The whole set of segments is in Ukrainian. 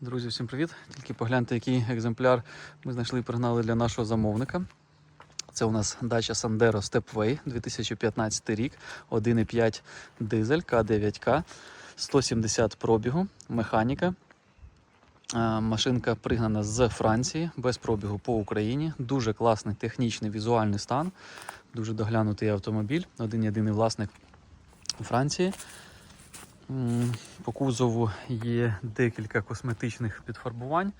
Друзі, всім привіт! Тільки погляньте, який екземпляр ми знайшли і пригнали для нашого замовника. Це у нас дача Sandero Stepway 2015 рік, 1,5 дизель К9К, 170 пробігу, механіка. Машинка пригнана з Франції, без пробігу по Україні. Дуже класний технічний візуальний стан. Дуже доглянутий автомобіль. Один єдиний власник у Франції. По кузову є декілька косметичних підфарбувань.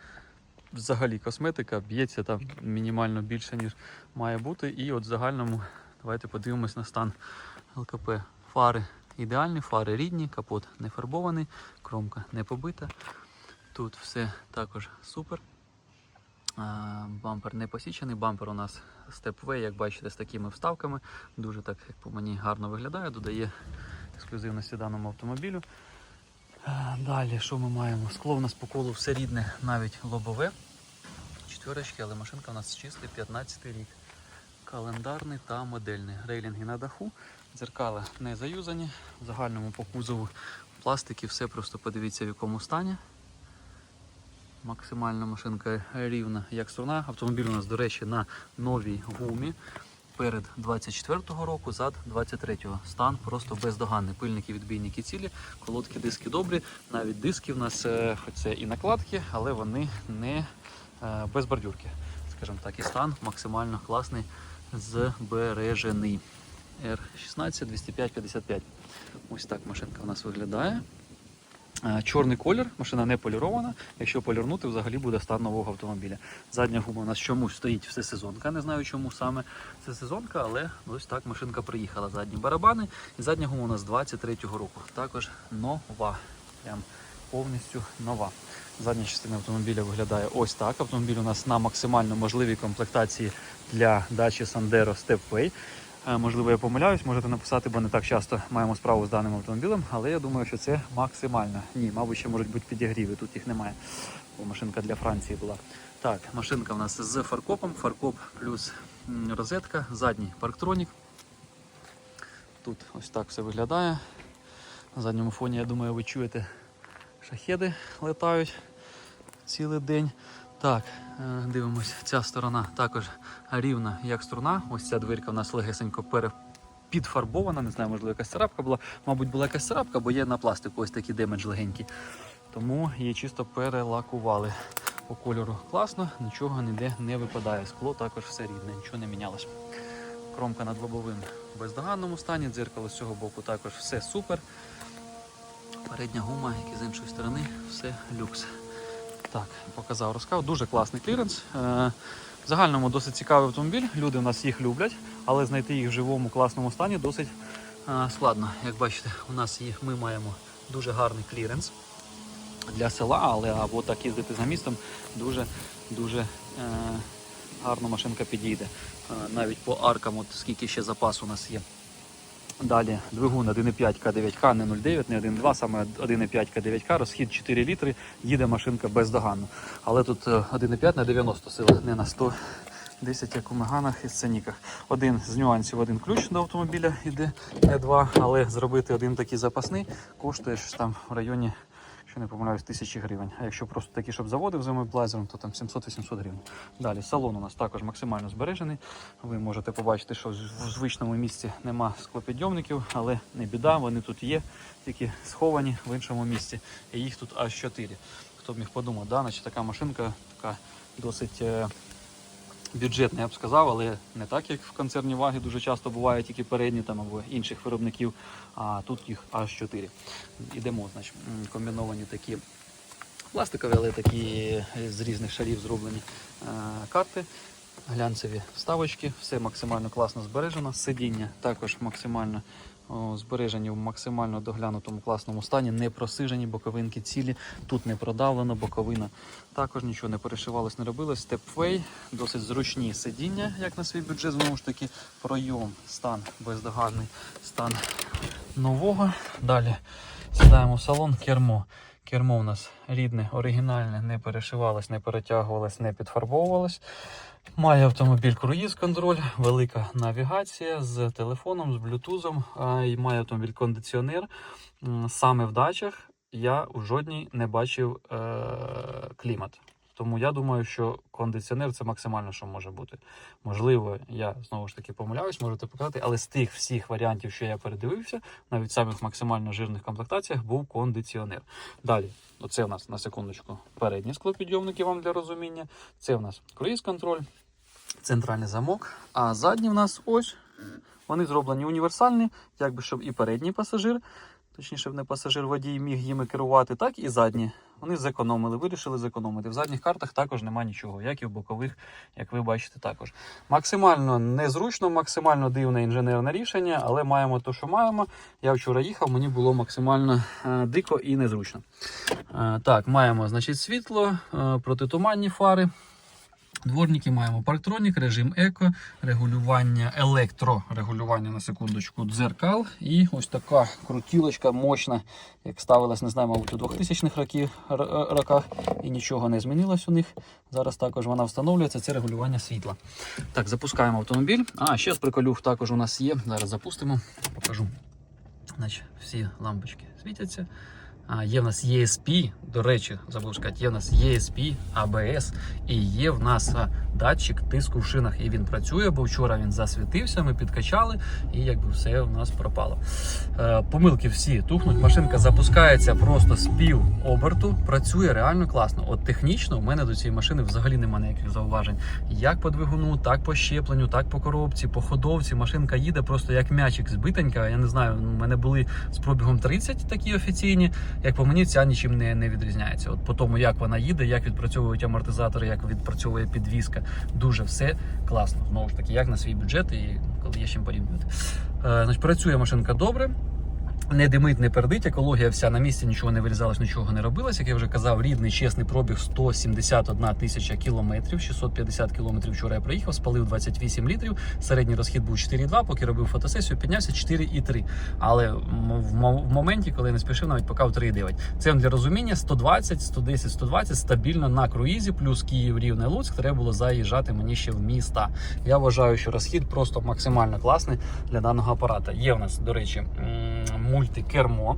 Взагалі косметика б'ється там мінімально більше, ніж має бути. І от в загальному давайте подивимось на стан ЛКП. Фари ідеальні, фари рідні, капот не фарбований, кромка не побита. Тут все також супер. Бампер не посічений, бампер у нас Stepway, як бачите, з такими вставками. Дуже так, як по мені, гарно виглядає, додає ексклюзивності даному автомобілю. Е, Далі, що ми маємо? Скло у нас по колу все рідне, навіть лобове. Четверочки, але машинка у нас чистий 15 рік. Календарний та модельний. Рейлінги на даху, дзеркала не заюзані. В загальному по кузову пластики, все просто подивіться в якому стані. Максимальна машинка рівна, як струна. Автомобіль у нас, до речі, на новій гумі. Перед 24-го року, зад 23-го. Стан просто бездоганний. Пильники, відбійники цілі, колодки, диски добрі. Навіть диски в нас, е, хоч і накладки, але вони не е, без бордюрки. Скажімо так, і стан максимально класний, збережений. R16 205 55. Ось так машинка у нас виглядає. Е, Чорний колір, машина не полірована. Якщо полірнути, взагалі буде стан нового автомобіля. Задня гума у нас чомусь стоїть всесезонка. Не знаю, чому саме це сезонка, але ось так машинка приїхала. Задні барабани. І задня гума у нас 23-го року. Також нова. Прям повністю нова. Задня частина автомобіля виглядає ось так. Автомобіль у нас на максимально можливій комплектації для дачі Sandero Stepway. Е, Можливо, я помиляюсь, можете написати, бо не так часто маємо справу з даним автомобілем, але я думаю, що це максимально. Ні, мабуть, ще можуть бути підігріви, тут їх немає, бо машинка для Франції була. Так, машинка в нас з фаркопом, фаркоп плюс розетка, задній парктронік. Тут ось так все виглядає. На задньому фоні, я думаю, ви чуєте, шахеди летають цілий день. Так, е, дивимось, ця сторона також рівна, як струна. Ось ця дверка у нас легесенько підфарбована. Не знаю, можливо, якась царапка була. Мабуть, була якась царапка, бо є на пластику ось такий демедж легенький. Тому її чисто перелакували. По кольору класно, нічого ніде не випадає. Скло також все рідне, нічого не мінялось. Кромка над лобовим в бездоганному стані, дзеркало з цього боку також все супер. Передня гума, як і з іншої сторони, все люкс. Так, показав, розказав. Дуже класний кліренс. Е, В загальному досить цікавий автомобіль. Люди у нас їх люблять, але знайти їх в живому класному стані досить е, складно. Як бачите, у нас є, ми маємо дуже гарний кліренс для села, але або так їздити за містом дуже дуже е, гарно машинка підійде. Навіть по аркам, от скільки ще запасу у нас є. Далі двигун 1,5 К9К, не 0,9, не 1,2, саме 1,5 К9К, розхід 4 літри, їде машинка бездоганно. Але тут е, 1,5 на 90 сил, не на 110, як у Меганах і сценіках. Один з нюансів, один ключ до автомобіля йде, не два, але зробити один такий запасний коштує щось там в районі, якщо не помиляюсь, тисячі гривень. А якщо просто такі, щоб заводив за блазером, то там 700-800 гривень. Далі салон у нас також максимально збережений. Ви можете побачити, що в звичному місці нема склопідйомників, але не біда, вони тут є, тільки сховані в іншому місці. І їх тут аж 4. Хто б міг подумати, да? значить така машинка така досить е, бюджетна, я б сказав, але не так, як в концерні ваги дуже часто буває тільки передні там або інших виробників, а тут їх аж 4. Ідемо, значить, комбіновані такі пластикові, але такі з різних шарів зроблені е, карти. Глянцеві вставочки, все максимально класно збережено. Сидіння також максимально збережені в максимально доглянутому класному стані, не просижені, боковинки цілі, тут не продавлено, боковина. Також нічого не перешивалось, не робилось. Степфей, досить зручні сидіння, як на свій бюджет, знову ж таки, пройом, стан бездоганний, стан нового. Далі сідаємо в салон, кермо. Кермо у нас рідне, оригінальне, не перешивалось, не перетягувалось, не підфарбовувалось. Має автомобіль круїз-контроль, велика навігація з телефоном, з блютузом. І має автомобіль кондиціонер. Саме в дачах я у жодній не бачив е- клімат. Тому я думаю, що кондиціонер це максимально, що може бути. Можливо, я знову ж таки помиляюсь, можете показати, але з тих всіх варіантів, що я передивився, навіть в самих максимально жирних комплектаціях був кондиціонер. Далі, оце у нас на секундочку передні склопідйомники вам для розуміння. Це у нас круїз-контроль, центральний замок. А задні в нас ось вони зроблені універсальні, якби щоб і передній пасажир, точніше, не пасажир водій міг їми керувати, так і задні. Вони зекономили, вирішили зекономити. В задніх картах також нема нічого, як і в бокових, як ви бачите, також. Максимально незручно, максимально дивне інженерне рішення, але маємо те, що маємо. Я вчора їхав, мені було максимально е, дико і незручно. Е, так, маємо значить, світло, е, протитуманні фари. Дворники маємо парктронік, режим еко, регулювання, електрорегулювання на секундочку, дзеркал. І ось така крутілочка мощна, як ставилась, не знаю, мабуть, у 2000-х років, е, роках. І нічого не змінилось у них. Зараз також вона встановлюється, це регулювання світла. Так, запускаємо автомобіль. А, ще з приколюх також у нас є. Зараз запустимо, покажу. Значить, всі лампочки світяться. А, є в нас ESP, до речі, забув сказати, є в нас ESP, ABS і є в нас датчик тиску в шинах. І він працює, бо вчора він засвітився, ми підкачали, і якби все в нас пропало. Е, помилки всі тухнуть. Машинка запускається просто з пів оберту, працює реально класно. От технічно у мене до цієї машини взагалі немає ніяких зауважень. Як по двигуну, так по щепленню, так по коробці, по ходовці. Машинка їде просто як м'ячик збитенька. Я не знаю, у мене були з пробігом 30 такі офіційні. Як по мені, ця нічим не, не відрізняється. От по тому, як вона їде, як відпрацьовують амортизатори, як відпрацьовує підвізка, дуже все класно. Знову ж таки, як на свій бюджет і коли є чим порівнювати. Е, значить, працює машинка добре. Не димить, не пердить, екологія вся на місці, нічого не вирізалось, нічого не робилось. Як я вже казав, рідний чесний пробіг 171 тисяча кілометрів, 650 кілометрів вчора я проїхав, спалив 28 літрів. Середній розхід був 4,2, поки робив фотосесію, піднявся 4,3. Але в мо- в моменті, коли не спішив, навіть покав 3,9. Це для розуміння 120, 110, 120 стабільно на круїзі, плюс Київ, Рівне, Луцьк. Треба було заїжджати мені ще в міста. Я вважаю, що розхід просто максимально класний для даного апарата. Є в нас, до речі, мультикермо.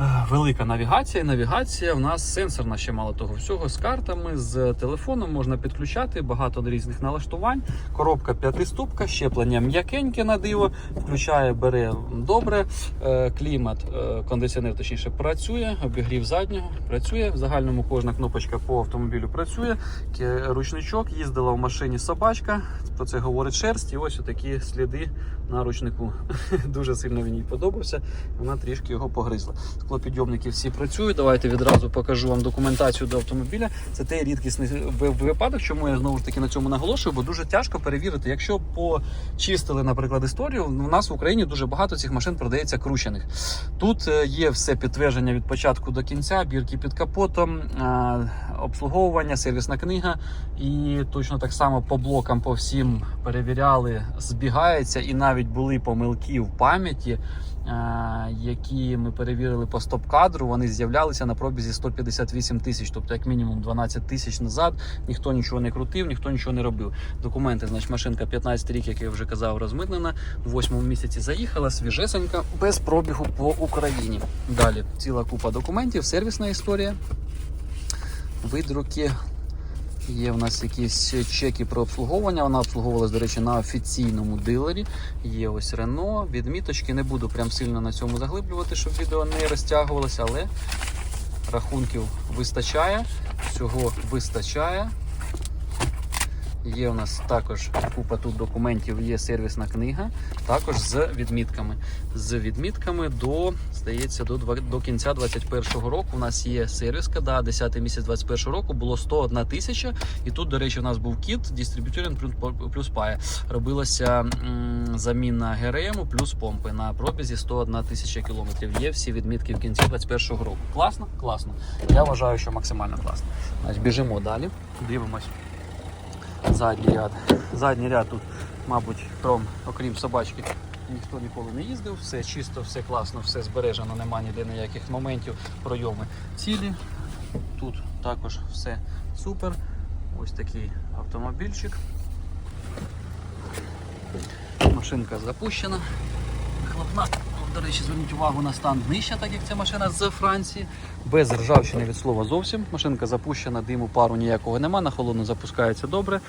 Е, Велика навігація. Навігація в нас сенсорна ще мало того всього з картами, з телефоном можна підключати багато різних налаштувань. Коробка п'ятиступка, щеплення м'якеньке на диво, включає, бере добре. Е, Клімат, е, кондиціонер точніше працює, обігрів заднього працює. В загальному кожна кнопочка по автомобілю працює. Ручничок їздила в машині собачка. Про це говорить шерсть. І ось такі сліди на ручнику. Дуже сильно він їй подобався. Вона трішки його погризла. Склопідйомники всі працюють. Давайте відразу покажу вам документацію до автомобіля. Це той рідкісний випадок, чому я знову ж таки на цьому наголошую, бо дуже тяжко перевірити. Якщо почистили, наприклад, історію, у нас в Україні дуже багато цих машин продається кручених. Тут е, є все підтвердження від початку до кінця, бірки під капотом, е, обслуговування, сервісна книга. І точно так само по блокам по всім перевіряли, збігається, і навіть були помилки в пам'яті. е, Які ми перевірили по стоп-кадру, вони з'являлися на пробізі 158 тисяч, тобто як мінімум 12 тисяч назад. Ніхто нічого не крутив, ніхто нічого не робив. Документи, значить, машинка 15 рік, як я вже казав, розмитнена. В восьмому місяці заїхала, свіжесенька, без пробігу по Україні. Далі ціла купа документів, сервісна історія, видруки. Є в нас якісь чеки про обслуговування. Вона обслуговувалась, до речі, на офіційному дилері. Є ось Рено. Відміточки не буду прям сильно на цьому заглиблювати, щоб відео не розтягувалося, але рахунків вистачає, всього вистачає. Є у нас також купа тут документів, є сервісна книга, також з відмітками. З відмітками до, здається, до, до кінця 2021 року. У нас є сервіска, да, 10 місяць 2021 року було 101 тисяча. І тут, до речі, у нас був кіт, дистриб'юторин плюс пая. Робилася м, заміна ГРМ плюс помпи на пробізі 101 тисяча кілометрів. Є всі відмітки в кінці 2021 року. Класно? Класно. Я вважаю, що максимально класно. Значить, біжимо далі, дивимось задній ряд. Задній ряд тут, мабуть, крім, окрім собачки, ніхто ніколи не їздив. Все чисто, все класно, все збережено, нема ніде ніяких моментів, пройоми цілі. Тут також все супер. Ось такий автомобільчик. Машинка запущена. Хлопна До речі, зверніть увагу на стан днища, так як ця машина з Франції. Без ржавчини від слова зовсім. Машинка запущена, диму, пару ніякого нема, на холодно запускається добре.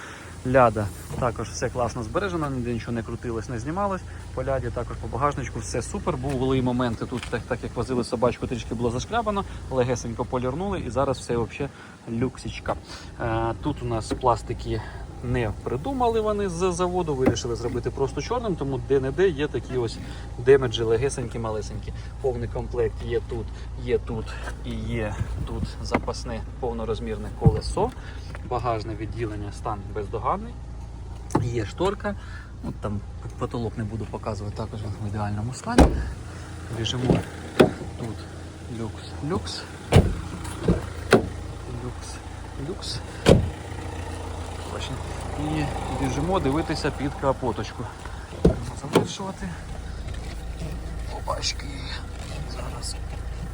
Ляда також все класно збережено, ніде нічого не крутилось, не знімалось. По ляді також по багажничку все супер. Були моменти тут, так, так як возили собачку, трішки було зашкрябано, легесенько полірнули і зараз все взагалі люксічка. Е, тут у нас пластики не придумали вони з заводу, вирішили зробити просто чорним, тому де-не-де є такі ось демеджі легесенькі, малесенькі. Повний комплект є тут, є тут і є тут запасне повнорозмірне колесо, багажне відділення, стан бездоганний. Є шторка, От там потолок не буду показувати, також в ідеальному стані. Біжимо тут люкс, люкс, люкс, люкс. Бачите. І біжимо дивитися під капоточку. Завершувати. Опачки. Зараз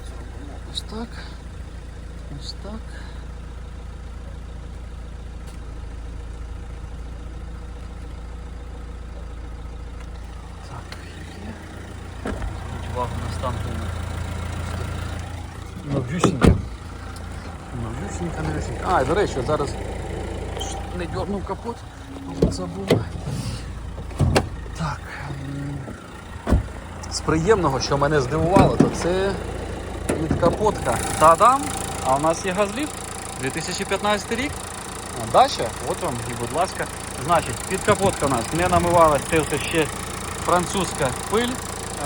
зробимо ось так. Ось так. Так, є. Зверніть на стан. Новюсінька. Новюсінька, новюсінька. А, і, до речі, зараз не дьорнув капот, от забув. Так. З приємного, що мене здивувало, то це підкапотка. Та-дам! А у нас є газліфт 2015 рік. Дача, от вам і будь ласка. Значить, підкапотка у нас не намивалась, це ще французька пиль.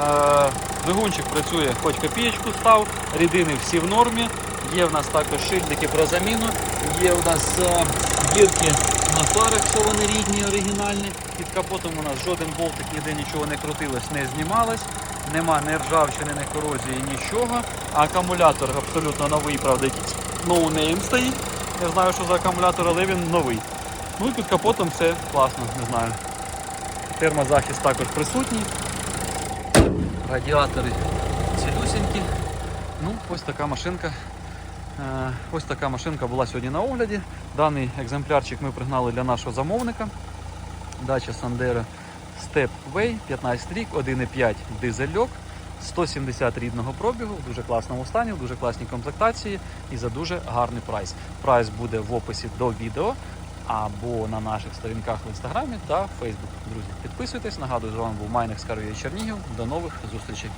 Е, Двигунчик працює, хоч копієчку став, рідини всі в нормі. Є в нас також шильдики про заміну, є у нас е, дірки на фарах, що вони рідні, оригінальні. Під капотом у нас жоден болтик ніде нічого не крутилось, не знімалось. Нема ні ржавчини, ні корозії, нічого. Акумулятор абсолютно новий, правда, якийсь ноунейм стоїть. Не знаю, що за акумулятор, але він новий. Ну і під капотом все класно, не знаю. Термозахист також присутній. Радіатори цілюсінькі. Ну, ось така машинка. Е, Ось така машинка була сьогодні на огляді. Даний екземплярчик ми пригнали для нашого замовника. Дача Sandero Stepway, 15 рік, 1,5 дизельок, 170 рідного пробігу, в дуже класному стані, в дуже класній комплектації і за дуже гарний прайс. Прайс буде в описі до відео або на наших сторінках в інстаграмі та Фейсбук. Друзі, підписуйтесь. Нагадую, з вами був Майник з Чернігів. До нових зустрічей.